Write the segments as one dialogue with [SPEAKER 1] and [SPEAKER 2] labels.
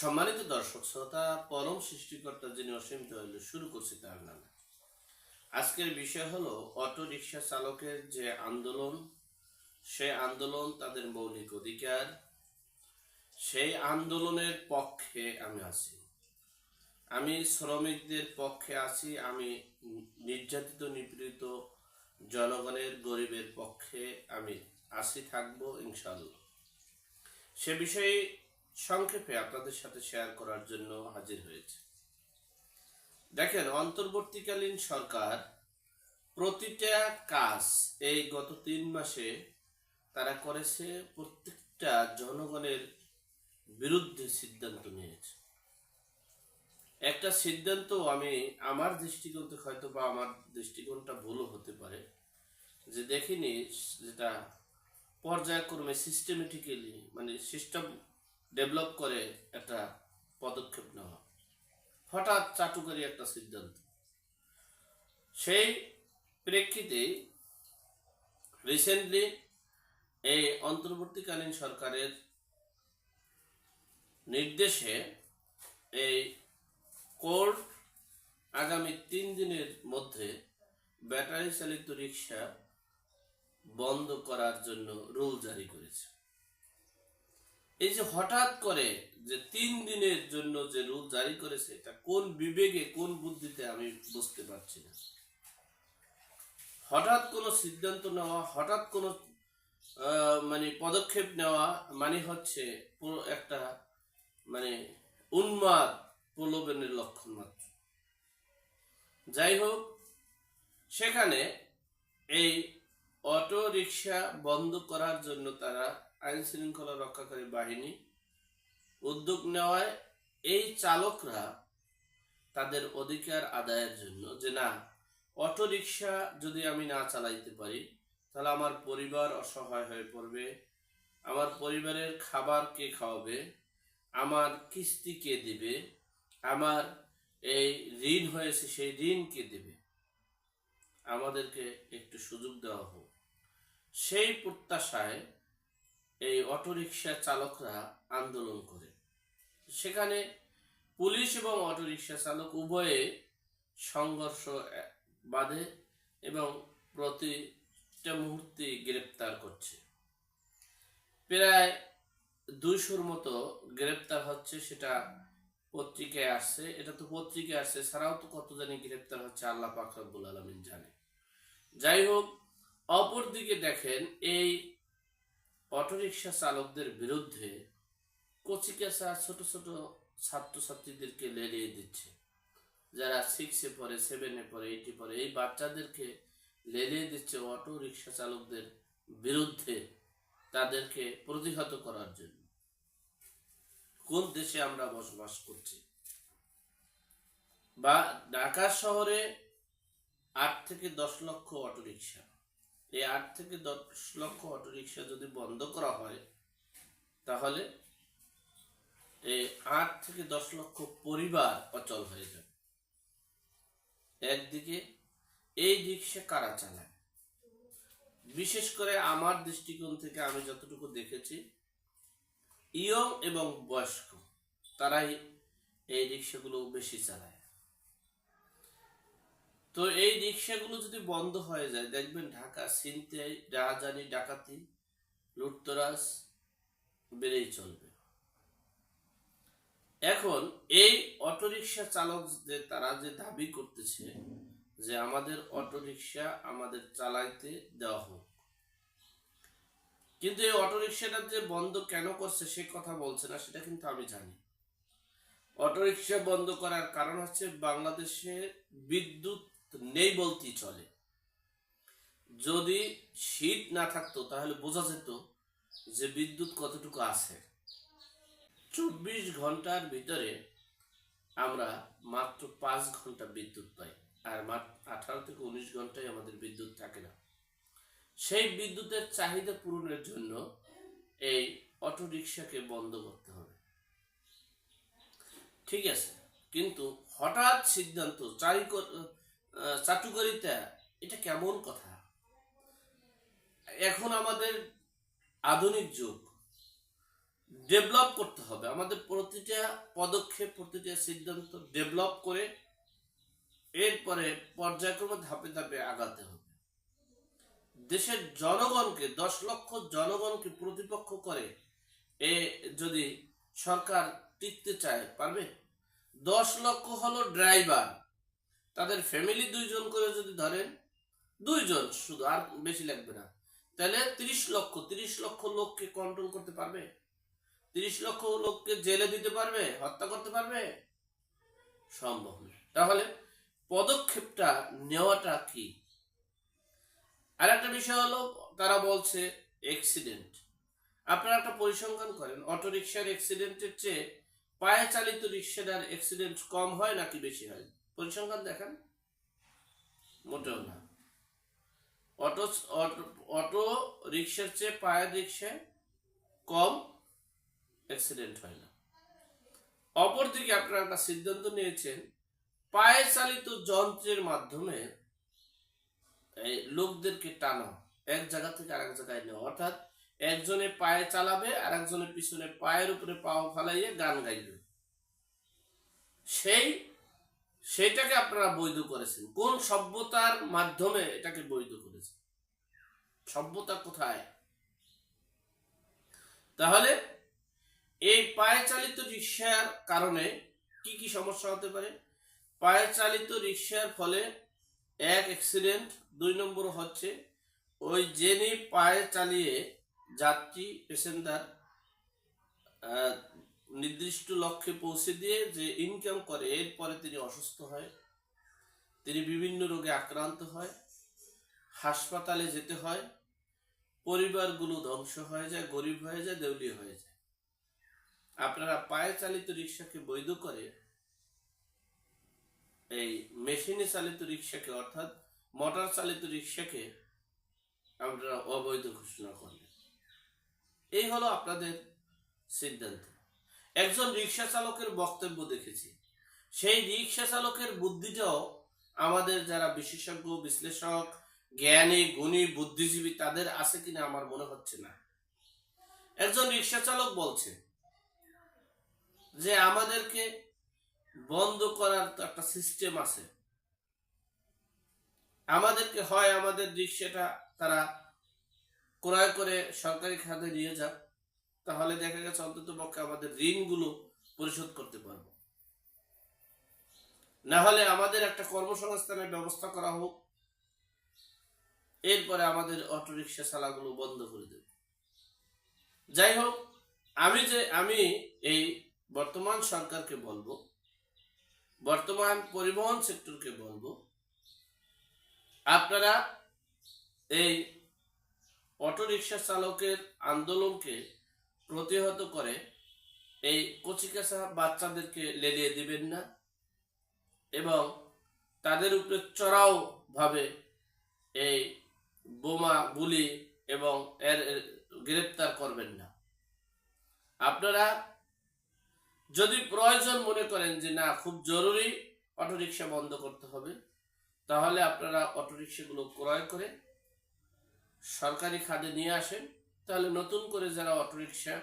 [SPEAKER 1] সম্মানিত দর্শক, শ্রোতা, পরম সৃষ্টিকর্তা যিনি অসীমিত হইল শুরু করছি তার নামে। আজকের বিষয় হলো অটো রিক্সা চালকের যে আন্দোলন, সেই আন্দোলন তাদের মৌলিক অধিকার, সেই আন্দোলনের পক্ষে আমি আছি। আমি শ্রমিকদের পক্ষে আছি, আমি নির্যাতিত, নিপীড়িত জনগণের, গরিবের পক্ষে আমি আছি, থাকব ইনশাল্লাহ সে বিষয়ে সংক্ষেপে আপনাদের সাথে শেয়ার করার জন্য হাজির হয়েছে। দেখেন, অন্তর্বর্তীকালীন সরকার প্রতিটা কাজ এই গত তিন মাসে তারা করেছে প্রত্যেকটা জনগণের বিরুদ্ধে সিদ্ধান্ত নিয়েছে। একটা সিদ্ধান্ত আমি আমার দৃষ্টিকোণ থেকে হয়তো বা আমার দৃষ্টিকোণটা ভুলও হতে পারে, যে দেখিনি যেটা পর্যায়ক্রমে সিস্টেমেটিক্যালি মানে সিস্টেম ডেভেলপ করে একটা পদক্ষেপ নেওয়া। হঠাৎ চাটুকারি একটা সিদ্ধান্ত। সেই প্রেক্ষিতে রিসেন্টলি এই অন্তর্বর্তীকালীন সরকারের নির্দেশে এই কোর্ট আগামী তিন দিনের মধ্যে ব্যাটারি চালিত রিক্সা বন্ধ করার জন্য রুল জারি করেছে। এই যে হঠাৎ করে যে তিন দিনের জন্য যে রুল জারি করেছে, এটা কোন বিবেকে, কোন বুদ্ধিতে আমি বুঝতে পারছি না। হঠাৎ কোনো সিদ্ধান্ত নেওয়া, হঠাৎ কোনো মানে পদক্ষেপ নেওয়া মানে হচ্ছে পুরো একটা মানে উন্মাদ প্রলোভনের লক্ষণ মাত্র। যাই হোক, সেখানে এই অটো রিক্সা বন্ধ করার জন্য তারা আইন শৃঙ্খলা রক্ষাকারী বাহিনী উদ্যোগ নেওয়ায় এই চালকরা তাদের অধিকার আদায়ের জন্য যে না অটো রিক্সা যদি আমি না চালাইতে পারি, তাহলে আমার পরিবার অসহায় হয়ে পড়বে, আমার পরিবারের খাবার কে খাওয়াবে, আমার কিস্তি কে দিবে, আমার এই ঋণ হয়েছে সেই ঋণ কে দেবে। আমাদেরকে একটু সুযোগ দেওয়া হোক। সেই প্রত্যাশায় এই অটোরিকশা চালকরা আন্দোলন করে। সেখানে পুলিশ এবং অটোরিকশা চালক উভয়ে সংঘর্ষ বাঁধে এবং প্রতিটা মুহূর্তে গ্রেপ্তার করছে। প্রায় দুইশোর মতো গ্রেপ্তার হচ্ছে সেটা পত্রিকায় আসছে। এটা তো পত্রিকায় আসছে ছাড়াও তো কত জানি গ্রেপ্তার হচ্ছে আল্লাহ পাক রব্বুল আলমিন জানে। যাই হোক, অপরদিকে দেখেন এই অটোরিকশা চালকদের বিরুদ্ধে কচিকাচা ছোট ছোট ছাত্রছাত্রীদেরকে লেলিয়ে দিচ্ছে। যারা সিক্সে পড়ে সেভেনে পড়ে এইটে পড়ে, এই বাচ্চাদেরকে লেলিয়ে দিচ্ছে অটো রিক্সা চালকদের বিরুদ্ধে তাদেরকে প্রতিহত করার জন্য। কোন দেশে আমরা বসবাস করছি? বা ঢাকা শহরে আট থেকে দশ লক্ষ অটোরিকশা। এই আট থেকে দশ লক্ষ অটোরিকশা যদি বন্ধ করা হয়, তাহলে এই আট থেকে দশ লক্ষ পরিবার অচল হয়ে যাবে। একদিকে এই রিক্সা কারা চালায়? বিশেষ করে আমার দৃষ্টিকোণ থেকে আমি যতটুকু দেখেছি, ইয়ং এবং বয়স্ক, তারাই এই রিক্সাগুলো বেশি চালায়। তো এই রিক্সাগুলো যদি বন্ধ হয়ে যায়, দেখবেন ঢাকা ছিনতাই রাজানি ডাকাতি, লুটতরাজ বেড়েই চলবে। এখন এই অটোরিকশা চালক যে তারা যে দাবি করতেছে যে আমাদের অটোরিকশা আমাদের চালাইতে দেওয়া হোক। কিন্তু এই অটোরিকশাটা যে বন্ধ কেন করছে সে কথা বলছে না, সেটা কিন্তু আমি জানি। অটোরিকশা বন্ধ করার কারণ হচ্ছে বাংলাদেশে বিদ্যুৎ নেই বলতেই চলে। যদি শীত না থাকতো, তাহলে বোঝা যেত যে বিদ্যুৎ কতটুকু আছে। চব্বিশ ঘণ্টার ভিতরে আমরা মাত্র পাঁচ ঘণ্টা বিদ্যুৎ পাই, আর আঠারো থেকে উনিশ ঘন্টায় আমাদের বিদ্যুৎ থাকে না। সেই বিদ্যুতের চাহিদা পূরণের জন্য এই অটো রিক্সাকে বন্ধ করতে হবে। ঠিক আছে? কিন্তু হঠাৎ সিদ্ধান্ত, চারি চাটুকারিতা, এটা কেমন কথা? এখন আমাদের আধুনিক যুগ ডেভেলপ করতে হবে। আমাদের প্রতিটা পদক্ষেপ, প্রতিটা সিদ্ধান্ত ডেভেলপ করে এরপরে পর্যায়ক্রমে ধাপে ধাপে আগাতে হবে। দেশের জনগণকে, দশ লক্ষ জনগণকে প্রতিপক্ষ করে এ যদি সরকার টিকতে চায়, পারবে? দশ লক্ষ হলো ড্রাইভার তাদের ফ্যামিলি দুইজন করে যদি ধরেন, দুইজন শুধু, আর বেশি লাগবে না। তাহলে তিরিশ লক্ষ তিরিশ লক্ষ লোককে কন্ট্রোল করতে পারবে? তিরিশ লক্ষ লোককে জেলে দিতে পারবে? হত্যা করতে পারবে? সম্ভব না। তাহলে পদক্ষেপটা নেওয়াটা কি? আর একটা বিষয় হলো, তারা বলছে অ্যাক্সিডেন্ট আপনারা একটা পরিসংখ্যান করেন অটো রিক্সার অ্যাক্সিডেন্টের চেয়ে পায়ে চালিত রিক্সার অ্যাক্সিডেন্ট কম হয় নাকি বেশি হয়? পরিসংখ্যান দেখেন। মোটেও না। অটো, অটো- রিক্সার চেয়ে পায়ের রিক্সায় কম অ্যাক্সিডেন্ট হয় না। অপরদিকে আপনারা একটা সিদ্ধান্ত নিয়েছেন, পায়ে চালিত যন্ত্রের মাধ্যমে লোকদেরকে টানা, এক জায়গা থেকে আরেক জায়গায় নেওয়া। অর্থাৎ একজনে পায়ে চালাবে আর একজনের পিছনে পায়ের উপরে পাও ফালাইয়ে গান গাইবে। সেই সেটাকে আপনারা বৈধ করেছেন। কোন সভ্যতার মাধ্যমে এটাকে বৈধ করেছেন? সভ্যতা কোথায়? তাহলে এই পায়ে চালিত রিক্সার কারণে কি কি সমস্যা হতে পারে? পায়ে চালিত রিক্সার ফলে এক অ্যাক্সিডেন্ট দুই নম্বর হচ্ছে ওই যিনি পায়ে চালিয়ে যাত্রী প্যাসেঞ্জার নির্দিষ্ট লক্ষ্যে পৌঁছে দিয়ে যে ইনকাম করে, এরপরে তিনি অসুস্থ হয়। তিনি বিভিন্ন রোগে আক্রান্ত হয়, হাসপাতালে যেতে হয়, পরিবারগুলো ধ্বংস হয়ে যায়, গরিব হয়ে যায়, দেউলিয়া হয়ে যায়। আপনারা পায়ে চালিত রিক্সাকে বৈধ করে এই মেশিনে চালিত রিক্সাকে অর্থাৎ মোটর চালিত রিক্সাকে আপনারা অবৈধ ঘোষণা করলেন। এই হলো আপনাদের সিদ্ধান্ত। একজন রিক্সা চালকের বক্তব্য দেখেছি। সেই রিক্সা চালকের বুদ্ধিটাও আমাদের যারা বিশেষজ্ঞ, বিশ্লেষক, জ্ঞানী, গুণী, বুদ্ধিজীবী, তাদের আছে কিনা আমার মনে হচ্ছে না। একজন রিক্সা চালক বলছে যে আমাদেরকে বন্ধ করার তো একটা সিস্টেম আছে। আমাদেরকে হয় আমাদের রিক্সাটা তারা ক্রয় করে সরকারি খাতে নিয়ে যাক তাহলে দেখা গেছে অন্তত পক্ষে আমাদের ঋণগুলো পরিশোধ করতে পারব। না হলে আমাদের একটা কর্মসংস্থানের ব্যবস্থা করা হোক, এরপরে আমাদের অটোরিকশা চালাগুলো বন্ধ করে দেব। যাই হোক, আমি যে, আমি এই বর্তমান সরকারকে বলব, বর্তমান পরিবহন সেক্টরকে বলব, আপনারা এই অটোরিকশা চালকের আন্দোলনকে প্রতিহত করে এই কচিকাচা বাচ্চাদেরকে লেলিয়ে দিবেন না এবং তাদের উপরে চড়াও ভাবে এই বোমা গুলি এবং এর গ্রেপ্তার করবেন না। আপনারা যদি প্রয়োজন মনে করেন যে না, খুব জরুরি অটোরিকশা বন্ধ করতে হবে, তাহলে আপনারা অটোরিকশাগুলো ক্রয় করে সরকারি খাদে নিয়ে আসেন। তাহলে নতুন করে যারা অটোরিকশা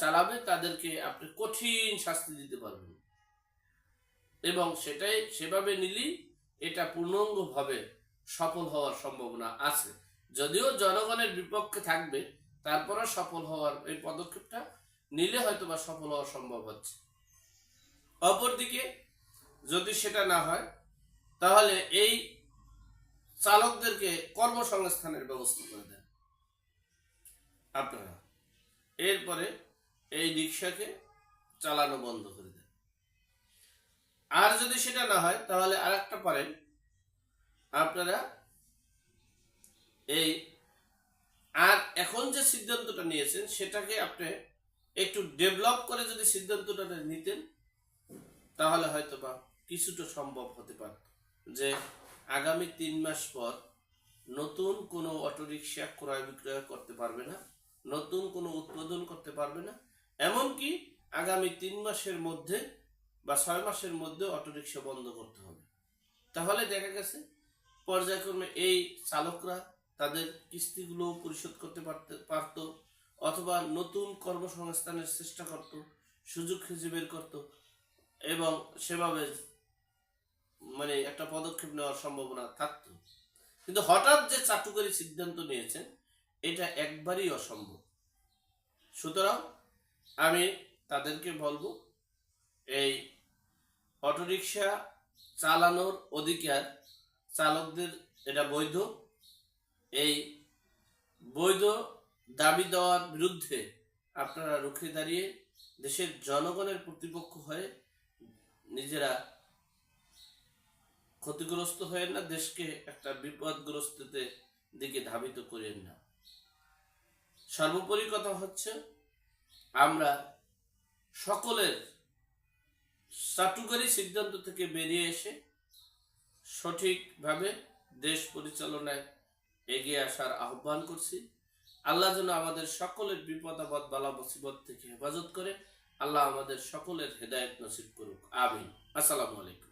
[SPEAKER 1] চালাবে, তাদেরকে আপনি কঠিন শাস্তি দিতে পারবেন। এবং সেটাই সেভাবে নিলেই এটা পূর্ণাঙ্গভাবে সফল হওয়ার সম্ভাবনা আছে। যদিও জনগণের বিপক্ষে থাকবে, তারপরও সফল হওয়ার এই পদক্ষেপটা নিলে হয়তো বা সফল হওয়া সম্ভব হচ্ছে। অপরদিকে যদি সেটা না হয়, তাহলে এই চালকদেরকে কর্মসংস্থানের ব্যবস্থা করে দেন। আপনারা। এরপরে এই রিক্সাকে চালানো বন্ধ করে দেন। আর যদি সেটা না হয়, তাহলে আর একটা পারেন। আপনারা এই আর এখন যে সিদ্ধান্তটা নিয়েছেন, সেটাকে আপনি একটু ডেভেলপ করে যদি সিদ্ধান্তটা নিতেন, তাহলে হয়তো বা কিছুটা সম্ভব হতে পারত যে আগামী তিন মাস পর নতুন কোনো অটোরিকশা ক্রয় বিক্রয় করতে পারবে না। নতুন কোনো উৎপাদন করতে পারবে না। এমনকি আগামী তিন মাসের মধ্যে বা ছয় মাসের মধ্যে অটোরিক্সা বন্ধ করতে হবে। তাহলে দেখা গেছে, পর্যায়ক্রমে এই চালকরা তাদের কিস্তিগুলো পরিশোধ করতে পারতে, পারতো অথবা নতুন কর্মসংস্থানের চেষ্টা করত, সুযোগ খুঁজে বের করত এবং সেভাবে মানে একটা পদক্ষেপ নেওয়ার সম্ভাবনা থাকতো। কিন্তু হঠাৎ যে চাটুকারি সিদ্ধান্ত নিয়েছেন এটা একবারই অসম্ভব। সুতরাং আমি তাদেরকে বলব, এই অটোরিকশা চালানোর অধিকার চালকদের, এটা বৈধ। এই বৈধ দাবি দেওয়ার বিরুদ্ধে আপনারা রুখে দাঁড়িয়ে দেশের জনগণের প্রতিপক্ষ হয়ে নিজেরা ক্ষতিগ্রস্ত হয়ে না, দেশকে একটা বিপদগ্রস্ততে দিকে ধাবিত করেন না। সর্বোপরি কথা হচ্ছে, আমরা সকলের চাটুকারি সিদ্ধান্ত থেকে বেরিয়ে এসে সঠিকভাবে দেশ পরিচালনায় এগিয়ে আসার আহ্বান করছি। আল্লাহ যেন আমাদের সকলের বিপদ, আপদ, বালা, মুসিবত থেকে হেফাজত করে। আল্লাহ আমাদের সকলের হেদায়েত নসিব করুক। আমিন। আসসালামু আলাইকুম।